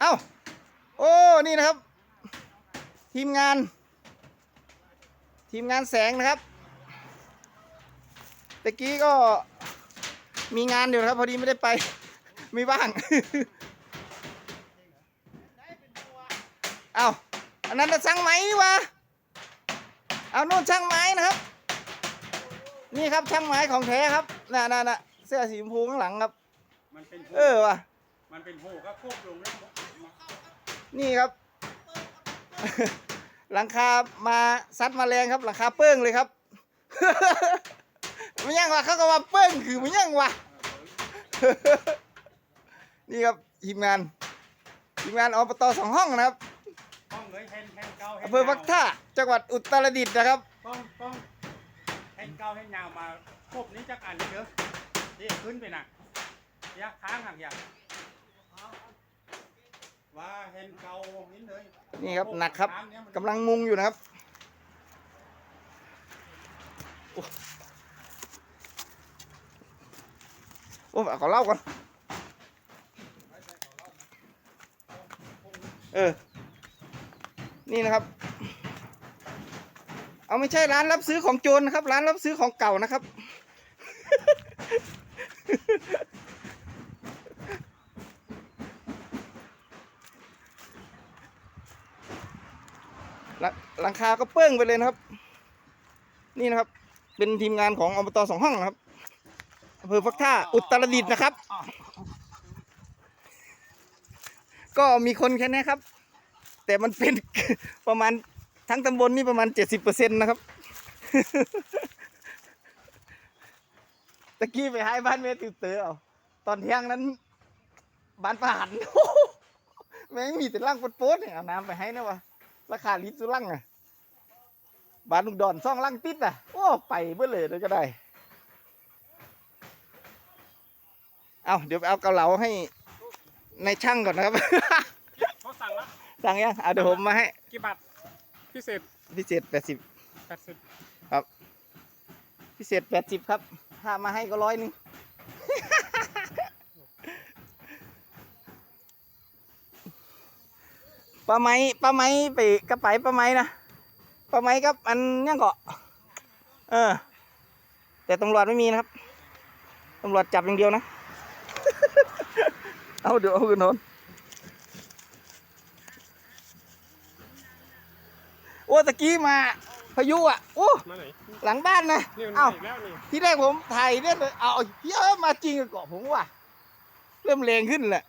เอ้า โอ้ นี่นะครับ ทีมงาน ทีมงานแสงนะครับตะกี้ก็มีงานอยู่นะครับ พอดีไม่ได้ไป ไม่ว่าง เอาอันนั้นน่ะช่างไหมนี่หวะ เอาโน่นช่างไม้นะครับ นี่ครับช่างไม้ของแท้ครับ น่ะน่ะน่ะเสื้อสีชมพูข้างหลังครับมันเป็นเออว่ะ มันเป็นหูก็ควบลงแล้วนี่ครับ หลังคามาซัดมาแรงครับ หลังคาเปิ้งเลยครับไม่ยังวะเขาก็ว่าเปิ้งคือไม่ยังวะนี่ครับทีมงานทีมงานอบตสองห้องนะครับป้องเลยแฮนแฮนเก้าแฮนอำเภอวักท่าจังหวัดอุตรดิตถ์นะครับป้องป้องแฮนเก้าแฮนยาวมาควบนี้จักอันเยอะนี่ขึ้นไปน่ะยะค้างห่างอย่าง ว่าแฮนเก้านิดเลยนี่ครับหนักครับกำลังมุงอยู่นะครับโอ้โอ้ขอเล่าก่อนเออ นี่นะครับ เอาไม่ใช่ร้านรับซื้อของโจรนะครับ ร้านรับซื้อของเก่านะครับ หลังคาก็เปิ้งไปเลยนะครับ นี่นะครับ เป็นทีมงานของอบตสองห้องนะครับอำเภอฟักท่าอุตรดิตถ์นะครับ ก็มีคนแค่นี้ครับ แต่มันเป็นประมาณทั้งตำบลนี่ประมาณเจ็ดสิบเปอร์เซ็นต์นะครับตะกี้ไปให้บ้านเมติวเตอร์เอาตอนเที่ยงนั้น บ้านประหันแม่งมีแต่ร่างโป๊ดๆเนี่ยเอาน้ำไปให้นะวะ ราคาลิตรสุลังอะบานลุงดอนซ่องลังติดอะโอ้ไปเบื่อเลยเลยก็ได้ เอาเดี๋ยวไปเอาเกาเหลาให้ในช่างก่อนนะครับ เขาสั่งละสั่งยังเอาเดี๋ยวผมมาให้กี่บาทพิเศษพิเศษแปดสิบแปดสิบพิเศษแปดสิบครับ ถ้ามาให้ก็ร้อยหนึ่ง ปลาไหมปลาไหมไปกระไปปลาไหมนะปลาไหมกับอันยังเกาะ เออ แต่ตำรวจไม่มีนะครับตำรวจจับอย่างเดียวนะ เอาเดี๋ยวเอาขึ้นโนนโอ้ตะกี้มาพายุอะโอ้มาไหนหลังบ้านนะนี่มันเอ้าอีกแล้วนี่ที่แรกผมถ่ายเนี่ยเลยเอาเฮ้ยมาจริงกับเกาะผมว่ะเริ่มแรงขึ้นแหละ